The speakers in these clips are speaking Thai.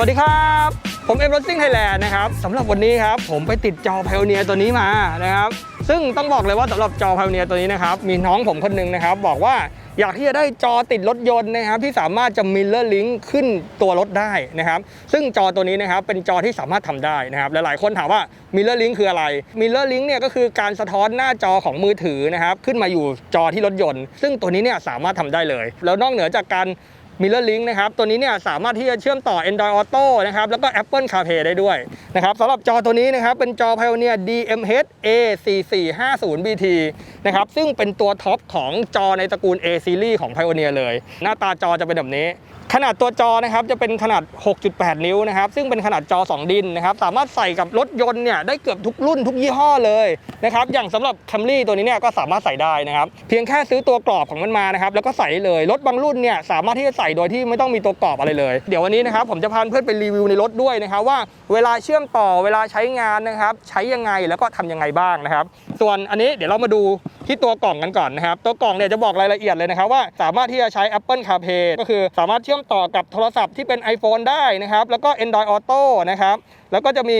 วัสดีครับ ผมเอ็มรถซิ่งไทยแลนด์นะครับสำหรับวันนี้ครับ ผมไปติดจอ p พ o เนียตัวนี้มานะครับ ซึ่งต้องบอกเลยว่าสำหรับจอ p พ o เนียตัวนี้นะครับ มีน้องผมคนหนึ่งนะครับ บอกว่าอยากที่จะได้จอติดรถยนต์นะครับ ที่สามารถจะมิลเลอร์ลิงขึ้นตัวรถได้นะครับ ซึ่งจอตัวนี้นะครับเป็นจอที่สามารถทำได้นะครับ หลายๆคนถามว่ามิลเลอร์ลิงคืออะไรมิลเลอร์ลิงเนี่ยก็คือการสะท้อนหน้าจอของมือถือนะครับ ขึ้นมาอยู่จอที่รถยนต์ ซึ่งตัวนี้เนี่ยสามารถทำได้เลย แล้วนอกเหนือจากการ Mirror Link นะครับตัวนี้เนี่ยสามารถที่จะเชื่อมต่อ Android Auto นะครับแล้วก็ Apple CarPlay ได้ด้วยนะครับสำหรับจอตัวนี้นะครับเป็นจอ Pioneer DMH A4450BT นะครับซึ่งเป็นตัวท็อปของจอในตระกูล A Series ของ Pioneer เลย หน้าตาจอจะเป็นแบบนี้ ขนาดตัวจอนะครับจะเป็นขนาด 6.8 นิ้วนะครับซึ่งเป็นขนาดจอ 2 ดินนะครับสามารถใส่กับรถยนต์เนี่ยได้เกือบทุกรุ่นทุกยี่ห้อเลยนะครับอย่างสำหรับ Camry ตัวนี้เนี่ยก็สามารถใส่ได้นะครับเพียงแค่ซื้อตัวกรอบของมันมานะครับแล้วก็ใส่เลยรถบางรุ่นเนี่ยสามารถที่จะใส่โดยที่ไม่ต้องมีตัวกรอบอะไรเลย เดี๋ยววันนี้นะครับผมจะพาเพื่อนไปรีวิวในรถด้วยนะครับว่าเวลาเชื่อมต่อเวลาใช้งานนะครับใช้ยังไงแล้วก็ทำยังไงบ้างนะครับ ส่วนอันนี้เดี๋ยวเรามาดู ที่ตัวกล่องกันก่อนนะครับ ตัวกล่องเนี่ยจะบอกรายละเอียดเลยนะครับว่าสามารถที่จะใช้ Apple CarPlay ก็คือสามารถเชื่อมต่อกับโทรศัพท์ที่เป็น iPhone ได้นะครับ แล้วก็ Android Auto นะครับ แล้วก็จะมี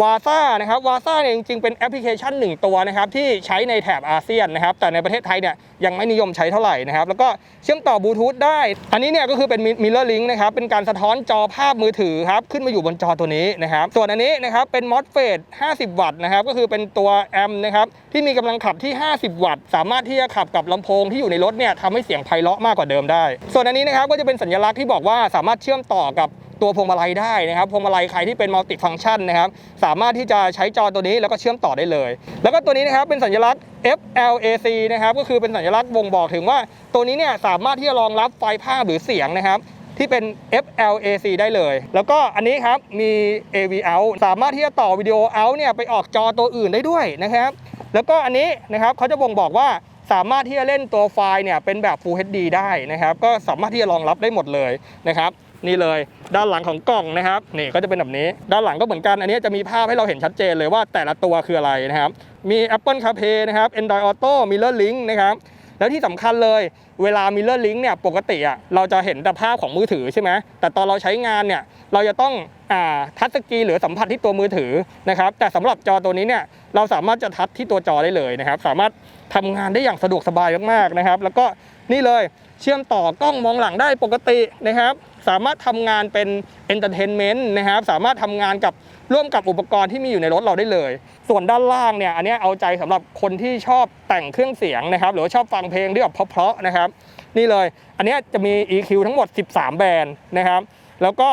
วาซ่านะครับวาซ่าเนี่ยจริงๆ เป็นแอปพลิเคชันหนึ่งตัวนะครับที่ใช้ในแถบอาเซียนนะครับแต่ในประเทศไทยเนี่ยยังไม่นิยมใช้เท่าไหร่นะครับแล้วก็เชื่อมต่อบลูทูธได้ อันนี้เนี่ยก็คือเป็นมิ r เลอร์ลิงนะครับเป็นการสะท้อนจอภาพมือถือครับขึ้นมาอยู่บนจอตัวนี้นะครับส่วนอันนี้นะครับเป็นมอสเฟต50 วัตต์นะครับก็คือเป็นตัวแอมป์นะครับที่มีกำลังขับที่ 50 วัตต์ สามารถที่จะขับกับลำโพงที่อยู่ในรถเนี่ยทำให้เสียงไพเราะมากกว่าเดิมได้ ส่วนอันนี้นะครับก็จะเป็นสัญลักษณ์ที่บอกว่าสามารถเชื่อมต่อกับ ตัวพวงมาลัยได้นะครับพวงมาลัยใครที่เป็นมัลติฟัง c t ชันนะครับสามารถที่จะใช้จอตัวนี้แล้วก็เชื่อมต่อได้เลย แล้วก็ตัวนี้นะครับเป็นสัญลักษณ์ FLAC นะครับก็คือเป็นสัญลักษณ์บ่งบอกถึงว่าตัวนี้เนี่ยสามารถที่จะรองรับไฟล์ภาพหรือเสียงนะครับที่เป็น FLAC ได้เลย แล้วก็อันนี้ครับมี AV out สามารถที่จะต่อวิดีโอ out เนี่ยไปออกจอตัวอื่นได้ด้วยนะครับ แล้วก็อันนี้นะครับเขาจะบ่งบอกว่าสามารถที่จะเล่นตัวไฟล์เนี่ยเป็นแบบ Full HD ได้นะครับ ก็สามารถที่จะรองรับได้หมดเลยนะครับ นี่เลยด้านหลังของกล่องนะครับนี่ก็จะเป็นแบบนี้ ด้านหลังก็เหมือนกันอันนี้จะมีภาพให้เราเห็นชัดเจนเลยว่าแต่ละตัวคืออะไรนะครับ มี Apple CarPlay นะครับ Android Auto Mirror Link นะครับแล้วที่สำคัญเลยเวลา Mirror Link เนี่ยปกติอะเราจะเห็นแต่ภาพของมือถือใช่ไหมแต่ตอนเราใช้งานเนี่ยเราจะต้องอ่าทัชสกรีหรือสัมผัสที่ตัวมือถือนะครับแต่สำหรับจอตัวนี้เนี่ยเราสามารถจะทัชที่ตัวจอได้เลยนะครับ สามารถทำงานได้อย่างสะดวกสบายมากๆนะครับ แล้วก็นี่เลยเชื่อมต่อกล้องมองหลังได้ปกตินะครับ สามารถทำงานเป็นเอนเตอร์เทนเมนต์นะครับสามารถทำงานกับร่วมกับอุปกรณ์ที่มีอยู่ในรถเราได้เลย ส่วนด้านล่างเนี่ยอันนี้เอาใจสำหรับคนที่ชอบแต่งเครื่องเสียงนะครับ หรือว่าชอบฟังเพลงที่แบบเพราะๆนะครับ นี่เลยอันนี้จะมี EQ ทั้งหมด 13 แบรนด์นะครับ แล้วก็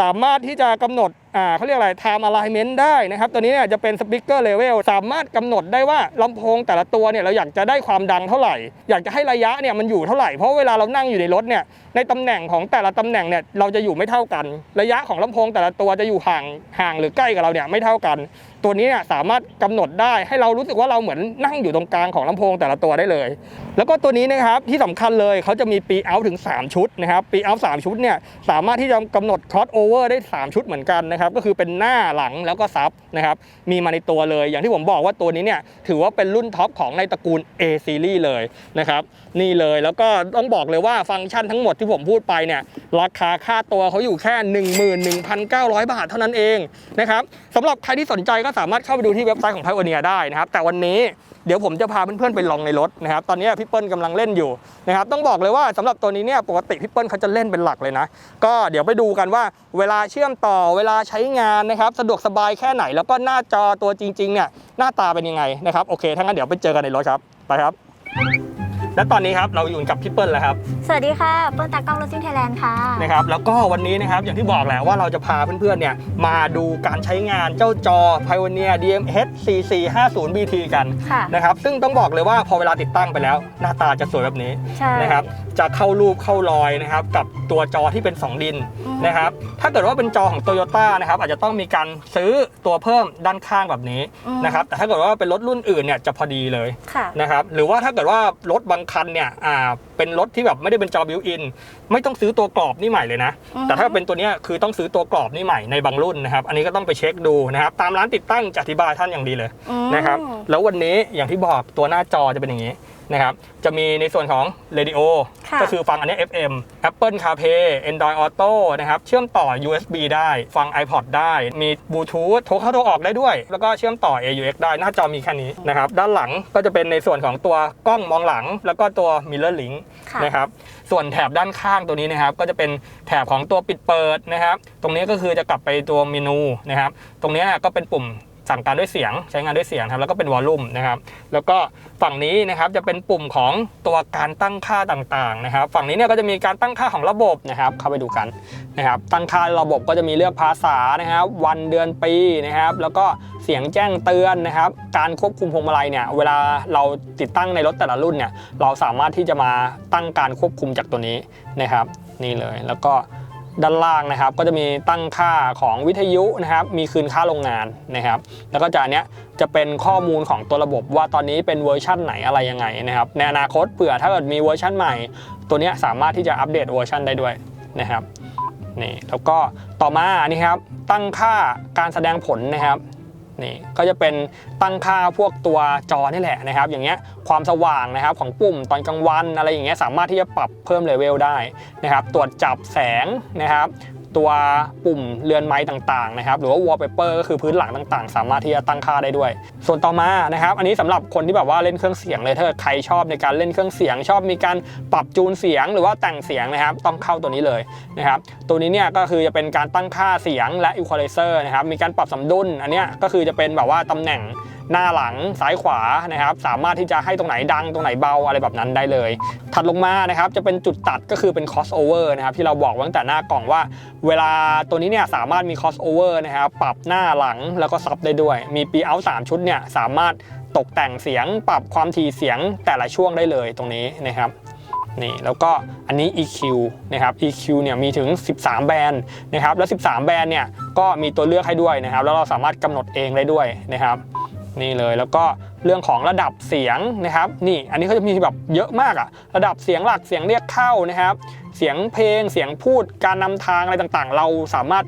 สามารถที่จะกำหนด เขาเรียกอะไร time alignment ได้นะครับ ตัวนี้เนี่ยจะเป็น speaker level สามารถกำหนดได้ว่าลำโพงแต่ละตัวเนี่ยเราอยากจะได้ความดังเท่าไหร่ อยากจะให้ระยะเนี่ยมันอยู่เท่าไหร่ เพราะเวลาเรานั่งอยู่ในรถเนี่ยในตำแหน่งของแต่ละตำแหน่งเนี่ยเราจะอยู่ไม่เท่ากัน ระยะของลำโพงแต่ละตัวจะอยู่ห่างห่างหรือใกล้กับเราเนี่ยไม่เท่ากัน ตัวนี้เนี่ยสามารถกำหนดได้ให้เรารู้สึกว่าเราเหมือนนั่งอยู่ตรงกลางของลำโพงแต่ละตัวได้เลย แล้วก็ตัวนี้นะครับที่สำคัญเลยเขาจะมีปีเอาถึง 3 ชุดนะครับปีเอา3ชุดเนี่ยสามารถที่จะกำหนด cross over ได้ 3 ชุดเหมือนกันนะครับก็คือเป็นหน้าหลังแล้วก็ซับนะครับมีมาในตัวเลย อย่างที่ผมบอกว่าตัวนี้เนี่ยถือว่าเป็นรุ่นท็อปของในตระกูล A series เลยนะครับนี่เลยแล้วก็ต้องบอกเลยว่าฟังก์ชันทั้งหมดที่ผมพูดไปเนี่ยราคาค่าตัวเขาอยู่แค่ 11,900 บาทเท่านั้นเองนะครับสำหรับใครที่สนใจก็สามารถเข้าไปดูที่เว็บไซต์ของ Pioneer ได้นะครับแต่วันนี้ เดี๋ยวผมจะพาเพื่อนๆไปลองในรถนะครับตอนนี้พี่เปิ้ลกำลังเล่นอยู่นะครับต้องบอกเลยว่าสำหรับตัวนี้เนี่ยปกติพี่เปิ้ลเขาจะเล่นเป็นหลักเลยนะ ก็เดี๋ยวไปดูกันว่าเวลาเชื่อมต่อเวลาใช้งานนะครับสะดวกสบายแค่ไหน แล้วก็หน้าจอตัวจริงๆเนี่ยหน้าตาเป็นยังไงนะครับโอเคถ้างั้นเดี๋ยวไปเจอกันในรถครับไปครับ และตอนนี้ครับเราอยู่กับพี่เปิ้ลแล้วครับ สวัสดีค่ะ เปิ้ลตากล้องรถซิ่งไทยแลนด์ค่ะ นะครับ แล้วก็วันนี้นะครับ อย่างที่บอกแหละว่าเราจะพาเพื่อนๆ เนี่ย มาดูการใช้งานเจ้าจอ Pioneer DMH 4450 BT กันค่ะนะครับ ซึ่งต้องบอกเลยว่าพอเวลาติดตั้งไปแล้ว หน้าตาจะสวยแบบนี้ใช่นะครับ จะเข้ารูปเข้ารอยนะครับ กับตัวจอที่เป็น 2 ดินอืมนะครับ ถ้าเกิดว่าเป็นจอของ t o y ยต้นะครับ อาจจะต้องมีการซื้อตัวเพิ่มด้านข้างแบบนี้อืมนะครับ แต่ถ้าเกิดว่าเป็นรถรุ่นอื่นเนี่ยจะพอดีเลยค่ะนะครับ หรือว่าถ้าเกิดว่ารถบางคันเนี่ยอ่าเป็นรถที่แบบไม่ได้เป็นจอบิวอิน ไม่ต้องซื้อตัวกรอบนี่ใหม่เลยนะอือฮึแต่ถ้าเป็นตัวเนี้ยคือต้องซื้อตัวกรอบนี่ใหม่ในบางรุ่นนะครับ อันนี้ก็ต้องไปเช็คดูนะครับ ตามร้านติดตั้งจะอธิบายท่านอย่างดีเลยอืมนะครับ แล้ววันนี้อย่างที่บอกตัวหน้าจอจะเป็นอย่างนี้ นะครับ จะมีในส่วนของ Radio ค่ะก็คือฟังอันเนี้ย FM Apple CarPlay Android Auto นะครับ เชื่อมต่อ USB ได้ ฟัง iPod ได้ มีบลูทูธโทรเข้าโทรออกได้ด้วย แล้วก็เชื่อมต่อ AUX ได้ หน้าจอมีแค่นี้นะครับ ด้านหลังก็จะเป็นในส่วนของตัวกล้องมองหลัง แล้วก็ตัว Mirror Link ค่ะ นะครับ ส่วนแถบด้านข้างตัวนี้นะครับ ก็จะเป็นแถบของตัวปิดเปิดนะครับ ตรงนี้ก็คือจะกลับไปตัวเมนูนะครับ ตรงนี้ก็เป็นปุ่ม สั่งการด้วยเสียงใช้งานด้วยเสียงครับแล้วก็เป็นวอลลุ่มนะครับแล้วก็ฝั่งนี้นะครับจะเป็นปุ่มของตัวการตั้งค่าต่างๆนะครับ ฝั่งนี้เนี่ยก็จะมีการตั้งค่าของระบบนะครับ เข้าไปดูกันนะครับตั้งค่าระบบก็จะมีเลือกภาษานะครับ วันเดือนปีนะครับ แล้วก็เสียงแจ้งเตือนนะครับ การควบคุมพวงมาลัยเนี่ยเวลาเราติดตั้งในรถแต่ละรุ่นเนี่ยเราสามารถที่จะมาตั้งการควบคุมจากตัวนี้นะครับ นี่เลยแล้วก็ ด้านล่างนะครับ ก็จะมีตั้งค่าของวิทยุนะครับ มีคืนค่าโรงงานนะครับ แล้วก็จานเนี้ยจะเป็นข้อมูลของตัวระบบว่าตอนนี้เป็นเวอร์ชั่นไหนอะไรยังไงนะครับในอนาคตเผื่อถ้าเกิดมีเวอร์ชั่นใหม่ ตัวเนี้ยสามารถที่จะอัปเดตเวอร์ชันได้ด้วยนะครับนี่แล้วก็ต่อมานี่ครับตั้งค่าการแสดงผลนะครับ นี่ก็จะเป็นตั้งค่าพวกตัวจอนี่แหละนะครับ อย่างเงี้ยความสว่างนะครับของปุ่มตอนกลางวันอะไรอย่างเงี้ยสามารถที่จะปรับเพิ่มเลเวลได้นะครับ ตรวจจับแสงนะครับ ตัวปุ่มเรือนไม้ต่างๆนะครับหรือว่า wallpaper ก็คือพื้นหลังต่างๆ สามารถที่จะตั้งค่าได้ด้วย ส่วนต่อมานะครับอันนี้สำหรับคนที่แบบว่าเล่นเครื่องเสียงเลยถ้าเกิดใครชอบในการเล่นเครื่องเสียง ชอบมีการปรับจูนเสียงหรือว่าแต่งเสียงนะครับต้องเข้าตัวนี้เลยนะครับตัวนี้เนี่ยก็คือจะเป็นการตั้งค่าเสียงและ equalizer นะครับมีการปรับสมดุลอันนี้ก็คือจะเป็นแบบว่าตำแหน่ง หน้าหลังซ้ายขวานะครับสามารถที่จะให้ตรงไหนดังตรงไหนเบาอะไรแบบนั้นได้เลย ถัดลงมานะครับจะเป็นจุดตัดก็คือเป็น crossover นะครับที่เราบอกตั้งแต่หน้ากล่องว่า เวลาตัวนี้เนี่ยสามารถมี crossover นะครับปรับหน้าหลังแล้วก็ซับได้ด้วย มี P out 3ชุดเนี่ยสามารถตกแต่งเสียงปรับความถี่เสียงแต่ละช่วงได้เลยตรงนี้นะครับนี่แล้วก็อันนี้ EQ นะครับ EQ เนี่ยมีถึง 13 แบรนด์นะครับแล้ว 13 แบรนด์เนี่ยก็มีตัวเลือกให้ด้วยนะครับแล้วเราสามารถกำหนดเองได้ด้วยนะครับ นี่เลยแล้วก็เรื่องของระดับเสียงนะครับนี่อันนี้เขาจะมีแบบเยอะมากอะระดับเสียงหลักเสียงเรียกเข้านะครับ เสียงเพลงเสียงพูดการนำทางอะไรต่างๆ เราสามารถ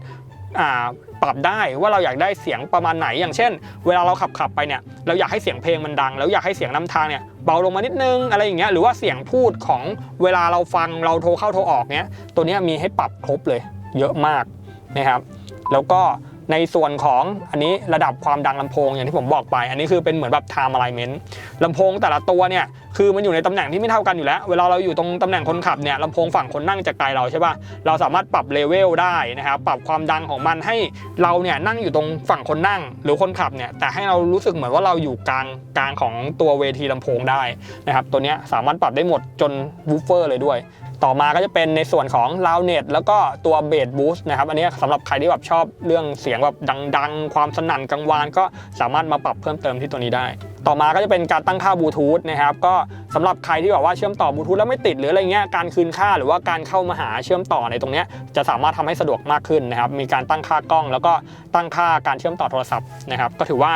อ่าปรับได้ว่าเราอยากได้เสียงประมาณไหน อย่างเช่น เวลาเราขับขับไปเนี่ยเราอยากให้เสียงเพลงมันดัง แล้วอยากให้เสียงนำทางเนี่ยเบาลงมานิดนึงอะไรอย่างเงี้ยหรือว่าเสียงพูดของเวลาเราฟังเราโทรเข้าโทรออกเนี้ยตัวเนี้ยมีให้ปรับครบเลยเยอะมากนะครับ แล้วก็ ในส่วนของอันนี้ระดับความดังลำโพงอย่างที่ผมบอกไป อันนี้คือเป็นเหมือนแบบ time alignment ลำโพงแต่ละตัวเนี่ยคือมันอยู่ในตำแหน่งที่ไม่เท่ากันอยู่แล้ว เวลาเราอยู่ตรงตำแหน่งคนขับเนี่ยลำโพงฝั่งคนนั่งจะไกลเราใช่ป่ะเราสามารถปรับเลเวลได้นะครับปรับความดังของมันให้เราเนี่ยนั่งอยู่ตรงฝั่งคนนั่งหรือคนขับเนี่ยแต่ให้เรารู้สึกเหมือนว่าเราอยู่กลางกลางของตัวเวทีลำโพงได้นะครับตัวเนี้ยสามารถปรับได้หมดจนวูฟเฟอร์เลยด้วย ต่อมาก็จะเป็นในส่วนของ l o u d n e t แล้วก็ตัว b a s Boost นะครับ อันนี้สำหรับใครที่แบบชอบเรื่องเสียงแบบดังๆ ความสนั่นกังวานก็สามารถมาปรับเพิ่มเติมที่ตัวนี้ได้ ต่อมาก็จะเป็นการตั้งค่าบลูทูธนะครับ ก็สำหรับใครที่แบบว่าเชื่อมต่อบลูทูธแล้วไม่ติดหรืออะไรเงี้ย การคืนค่าหรือว่าการเข้ามาหาเชื่อมต่อในตรงนี้จะสามารถทำให้สะดวกมากขึ้นนะครับ มีการตั้งค่ากล้อง แล้วก็ตั้งค่าการเชื่อมต่อโทรศัพท์นะครับ ก็ถือว่า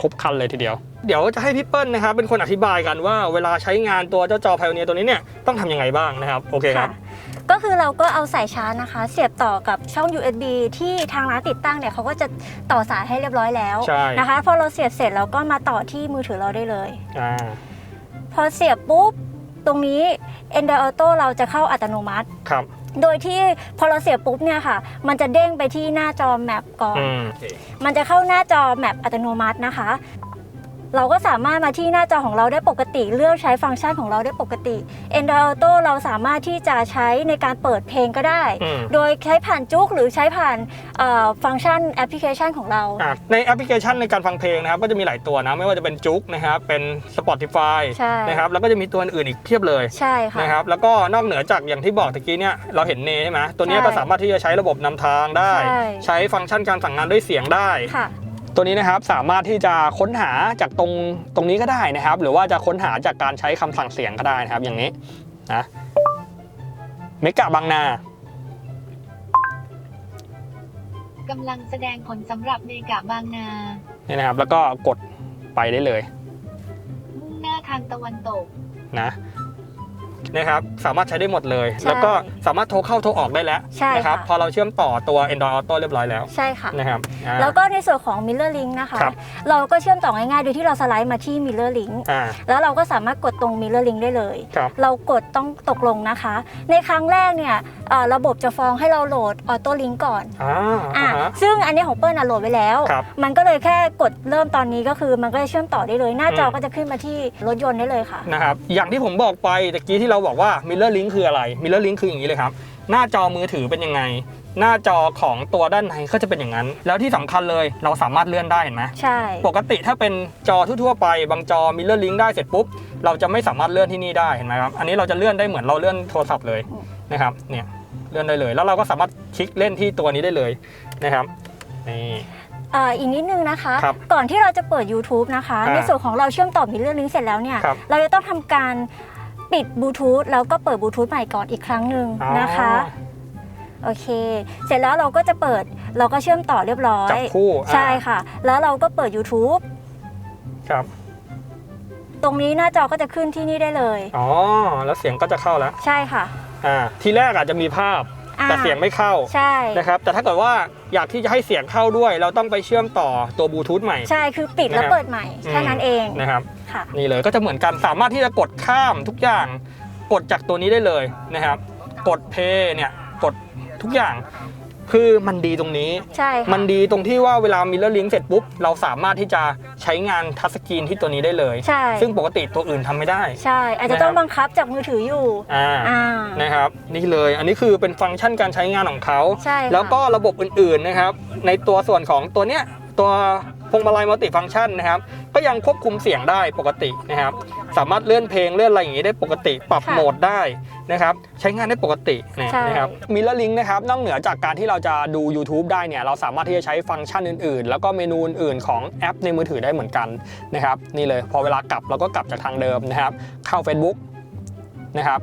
ครบครันเลยทีเดียว เดี๋ยวจะให้พี่เปิ้ลนะครับเป็นคนอธิบายกันว่าเวลาใช้งานตัวเจ้าจอ Pioneer ตัวนี้เนี่ยต้องทำยังไงบ้างนะครับโอเคครับค่ะก็คือเราก็เอาสายชาร์จนะคะ เสียบต่อกับช่อง USB ที่ทางร้านติดตั้งเนี่ยเขาก็จะต่อสายให้เรียบร้อยแล้วใช่ นะคะพอเราเสียบเสร็จเราก็มาต่อที่มือถือเราได้เลย อ่าพอเสียบปุ๊บ ตรงนี้ Android Auto เราจะเข้าอัตโนมัติ ครับโดยที่พอเราเสียบปุ๊บเนี่ยค่ะ มันจะเด้งไปที่หน้าจอแมปก่อน อืมมันจะเข้าหน้าจอแมปอัตโนมัตินะคะ เราก็สามารถมาที่หน้าจอของเราได้ปกติ เลือกใช้ฟังก์ชันของเราได้ปกติ Android Auto เราสามารถที่จะใช้ในการเปิดเพลงก็ได้ อืม โดยใช้ผ่านจุกหรือใช้ผ่านเอ่อฟังก์ชันแอปพลิเคชันของเรา อะในแอปพลิเคชันในการฟังเพลงนะครับก็จะมีหลายตัวนะ ไม่ว่าจะเป็นจุกนะครับเป็น Spotify ใช่ นะครับแล้วก็จะมีตัวอื่นอีกเพียบเลยใช่ค่ะ นะครับแล้วก็นอกเหนือจากอย่างที่บอกตะกี้เนี่ยเราเห็นเนใช่ไหมตัวเนี้ยใช่ก็สามารถที่จะใช้ระบบนำทางได้ ใช่ ใช้ฟังก์ชันการสั่งงานด้วยเสียงได้ ค่ะ ตัวนี้นะครับสามารถที่จะค้นหาจากตรงตรงนี้ก็ได้นะครับ หรือว่าจะค้นหาจากการใช้คำสั่งเสียงก็ได้นะครับ อย่างนี้นะเมกะบางนากำลังแสดงผลสำหรับเมกะบางนาเนี่ยนะครับ แล้วก็กดไปได้เลยมุ่งหน้าทางตะวันตกนะ นะครับสามารถใช้ได้หมดเลย ใช่แล้วก็สามารถโทรเข้าโทรออกได้แล้วใช่นะครับค่ะ พอเราเชื่อมต่อตัว Android Auto เรียบร้อยแล้วใช่ค่ะ นะครับอ่า แล้วก็ในส่วนของ Mirror Link นะคะ ครับ เราก็เชื่อมต่อง่ายๆ โดยที่เราสไลด์มาที่ Mirror Link อ่าแล้วเราก็สามารถกดตรง Mirror Link ได้เลย ครับ เรากดต้องตกลงนะคะ ในครั้งแรกเนี่ยเอ่อระบบจะฟ้องให้เราโหลด Auto Link ก่อนอ่าอะอ่าฮะ ซึ่งอันนี้ของเปิ้ลอะโหลดไว้แล้ว ครับมันก็เลยแค่กดเริ่มตอนนี้ก็คือมันก็จะเชื่อมต่อได้เลย หน้าจออม ก็จะขึ้นมาที่รถยนต์ได้เลยค่ะ นะครับอย่างที่ผมบอกไปตะกี้ที่เราบอกว่า Mirror Link คืออะไร Mirror Link คืออย่างนี้เลยครับ หน้าจอมือถือเป็นยังไง หน้าจอของตัวด้านในก็จะเป็นอย่างนั้น แล้วที่สำคัญเลยเราสามารถเลื่อนได้เห็นไหมใช่ ปกติถ้าเป็นจอทั่วๆไปบางจอ Mirror Link ได้เสร็จปุ๊บเราจะไม่สามารถเลื่อนที่นี่ได้เห็นไหมครับ อันนี้เราจะเลื่อนได้เหมือนเราเลื่อนโทรศัพท์เลยนะครับ เนี่ยเลื่อนได้เลย แล้วเราก็สามารถคลิกเล่นที่ตัวนี้ได้เลยนะครับนี่เอ่ออีกนิดนึงนะคะครับก่อนที่เราจะเปิด YouTube นะคะอ่าในส่วนของเราเชื่อมต่อ Mirror Link เสร็จแล้วเนี่ยครับเราจะต้องทำการ ปิดบลูทูธแล้วก็เปิดบลูทูธใหม่ก่อนอีกครั้งหนึ่งอ๋อนะคะ โอเค เสร็จแล้วเราก็จะเปิดเราก็เชื่อมต่อเรียบร้อยจับคู่อ่าใช่ค่ะ แล้วเราก็เปิด YouTube ครับตรงนี้หน้าจอก็จะขึ้นที่นี่ได้เลย อ๋อ แล้วเสียงก็จะเข้าแล้ว ใช่ค่ะ อ่า ทีแรกอาจจะมีภาพอ่า แต่เสียงไม่เข้าใช่นะครับแต่ถ้าเกิดว่าอยากที่จะให้เสียงเข้าด้วย เราต้องไปเชื่อมต่อตัวบลูทูธใหม่ ใช่คือปิดแล้วนะครับเปิดใหม่แค่นั้นเองนะครับค่ะนี่เลยก็จะเหมือนกันสามารถที่จะกดข้ามทุกอย่างกดจากตัวนี้ได้เลยนะครับ กดเพย์เนี่ยกดทุกอย่าง คือมันดีตรงนี้ ใช่ค่ะมันดีตรงที่ว่าเวลามิ r ร o r ลิงเสร็จปุ๊บ เราสามารถที่จะใช้งานทัชสกรีนที่ตัวนี้ได้เลย ใช่ซึ่งปกติตัวอื่นทำไม่ได้ ใช่ อาจจะต้องบังคับจากมือถืออยู่ อ่า อ่า นะครับ นี่เลย อันนี้คือเป็นฟังก์ชันการใช้งานของเขา ใช่ค่ะแล้วก็ระบบอื่นๆนะครับ ในตัวส่วนของตัวเนี้ย ตัวพวงมาลัยมัลติฟังก์ชันนะครับ ก็ยังควบคุมเสียงได้ปกตินะครับ สามารถเลื่อนเพลงเลื่อนอะไรอย่างนี้ได้ปกติ ปรับค่ะโหมดได้นะครับ ใช้งานได้ปกตินะใช่นะครับมิลเลอร์ลิงนะครับ นอกเหนือจากการที่เราจะดู YouTube ได้เนี่ย เราสามารถที่จะใช้ฟังก์ชันอื่นๆ แล้วก็เมนูอื่นๆของแอปในมือถือได้เหมือนกันนะครับ นี่เลย พอเวลากลับเราก็กลับจากทางเดิมนะครับ เข้า Facebook นะครับ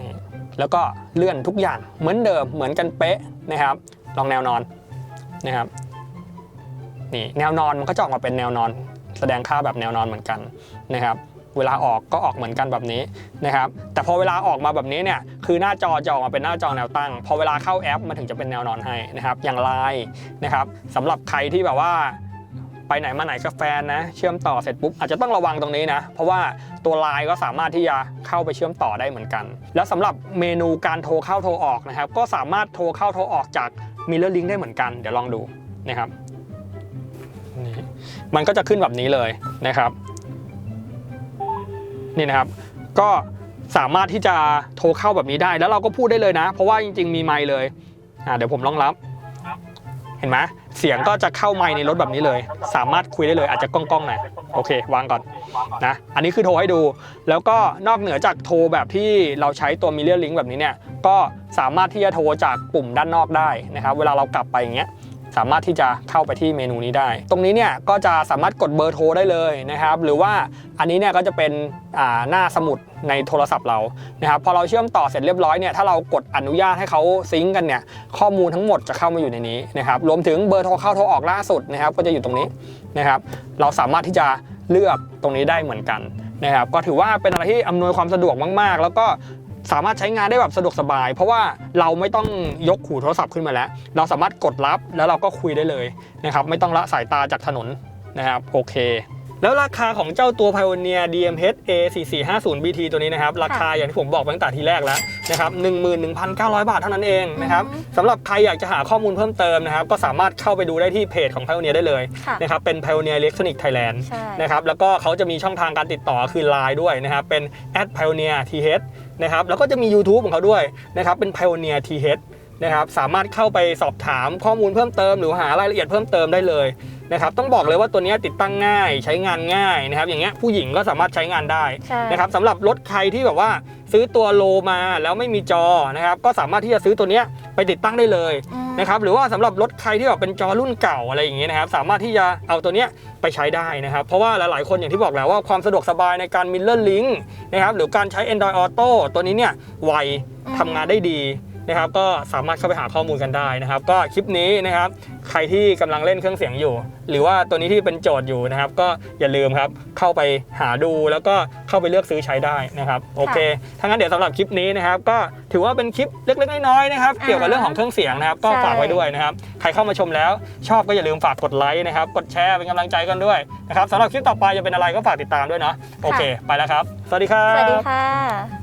นี่แล้วก็เลื่อนทุกอย่างเหมือนเดิมเหมือนกันเป๊ะนะครับ ลองแนวนอนนะครับ นี่แนวนอนมันก็จะออกมาเป็นแนวนอน แสดงค่าแบบแนวนอนเหมือนกันนะครับเวลาออกก็ออกเหมือนกันแบบนี้นะครับ แต่พอเวลาออกมาแบบนี้เนี่ยคือหน้าจอจะออกมาเป็นหน้าจอแนวตั้ง พอเวลาเข้าแอปมันถึงจะเป็นแนวนอนให้นะครับ อย่างไลน์นะครับสำหรับใครที่แบบว่าไปไหนมาไหนกับแฟนนะเชื่อมต่อเสร็จปุ๊บอาจจะต้องระวังตรงนี้นะ เพราะว่าตัวไลน์ก็สามารถที่จะเข้าไปเชื่อมต่อได้เหมือนกัน แล้วสำหรับเมนูการโทรเข้าโทรออกนะครับ ก็สามารถโทรเข้าโทรออกจาก Mirror Link ได้เหมือนกันเดี๋ยวลองดูนะครับ นี่มันก็จะขึ้นแบบนี้เลยนะครับ นี่นะครับ ก็สามารถที่จะโทรเข้าแบบนี้ได้ แล้วเราก็พูดได้เลยนะ เพราะว่าจริง ๆ มีไมค์เลยอ่าเดี๋ยวผมลองรับ เห็นไหมเสียงก็จะเข้าไมค์ในรถแบบนี้เลย สามารถคุยได้เลยอาจจะก้องๆหน่อยโอเค วางก่อนนะ อันนี้คือโทรให้ดู แล้วก็นอกเหนือจากโทรแบบที่เราใช้ตัว Mirror Link แบบนี้เนี่ย ก็สามารถที่จะโทรจากปุ่มด้านนอกได้นะครับ เวลาเรากลับไปอย่างเงี้ย สามารถที่จะเข้าไปที่เมนูนี้ได้ ตรงนี้เนี่ยก็จะสามารถกดเบอร์โทรได้เลยนะครับ หรือว่าอันนี้เนี่ยก็จะเป็นหน้าสมุดในโทรศัพท์เรานะครับพอเราเชื่อมต่อเสร็จเรียบร้อยเนี่ยถ้าเรากดอนุญาตให้เขาซิงก์กันเนี่ยข้อมูลทั้งหมดจะเข้ามาอยู่ในนี้นะครับรวมถึงเบอร์โทรเข้าโทรออกล่าสุดนะครับก็จะอยู่ตรงนี้นะครับ เราสามารถที่จะเลือกตรงนี้ได้เหมือนกันนะครับก็ถือว่าเป็นอะไรที่อำนวยความสะดวกมาก ๆ แล้วก็ สามารถใช้งานได้แบบสะดวกสบาย เพราะว่าเราไม่ต้องยกหูโทรศัพท์ขึ้นมาแล้ว เราสามารถกดรับแล้วเราก็คุยได้เลยนะครับไม่ต้องละสายตาจากถนนนะครับโอเค แล้วราคาของเจ้าตัว Pioneer DMH A4450BT ตัวนี้นะครับ ราคาอย่างที่ผมบอกไปตั้งแต่ทีแรกแล้วนะครับ11,900 บาทเท่านั้นเองนะครับอือฮึสำหรับใครอยากจะหาข้อมูลเพิ่มเติมนะครับ ก็สามารถเข้าไปดูได้ที่เพจของ Pioneer ได้เลยค่ะนะครับเป็น Pioneer Electronic Thailand ใช่นะครับแล้วก็เขาจะมีช่องทางการติดต่อคือ Line ด้วยนะครับเป็น @pioneer th นะครับแล้วก็จะมี YouTube ของเขาด้วยนะครับเป็น Pioneer th นะครับสามารถเข้าไปสอบถามข้อมูลเพิ่มเติม หรือหารายละเอียดเพิ่มเติมได้เลย นะครับต้องบอกเลยว่าตัวเนี้ยติดตั้งง่ายใช้งานง่ายนะครับอย่างเงี้ยผู้หญิงก็สามารถใช้งานได้ใช่นะครับสำหรับรถใครที่แบบว่าซื้อตัวโลมาแล้วไม่มีจอนะครับก็สามารถที่จะซื้อตัวเนี้ยไปติดตั้งได้เลยอืมนะครับหรือว่าสำหรับรถใครที่แบบเป็นจอรุ่นเก่าอะไรอย่างเงี้ยนะครับสามารถที่จะเอาตัวเนี้ยไปใช้ได้นะครับเพราะว่าหลายๆคนอย่างที่บอกแล้วว่าความสะดวกสบายในการ Mirror Link นะครับหรือการใช้ Android Auto ตัวนี้เนี่ยไวอืมทำงานได้ดี นะครับก็สามารถเข้าไปหาข้อมูลกันได้นะครับ ก็คลิปนี้นะครับ ใครที่กำลังเล่นเครื่องเสียงอยู่ หรือว่าตัวนี้ที่เป็นโจทย์อยู่นะครับ ก็อย่าลืมครับเข้าไปหาดูแล้วก็เข้าไปเลือกซื้อใช้ได้นะครับโอเคถ้างั้นเดี๋ยวสำหรับคลิปนี้นะครับ ก็ถือว่าเป็นคลิปเล็กๆน้อยๆนะครับ เกี่ยวกับเรื่องของเครื่องเสียงนะครับ ก็ใช่ฝากไว้ด้วยนะครับ ใครเข้ามาชมแล้ว ชอบก็อย่าลืมฝากกดไลค์นะครับกดแชร์เป็นกำลังใจกันด้วยนะครับสำหรับคลิปต่อไปจะเป็นอะไรก็ฝากติดตามด้วยเนาะโอเค ไปแล้วครับ สวัสดีครับสวัสดีค่ะ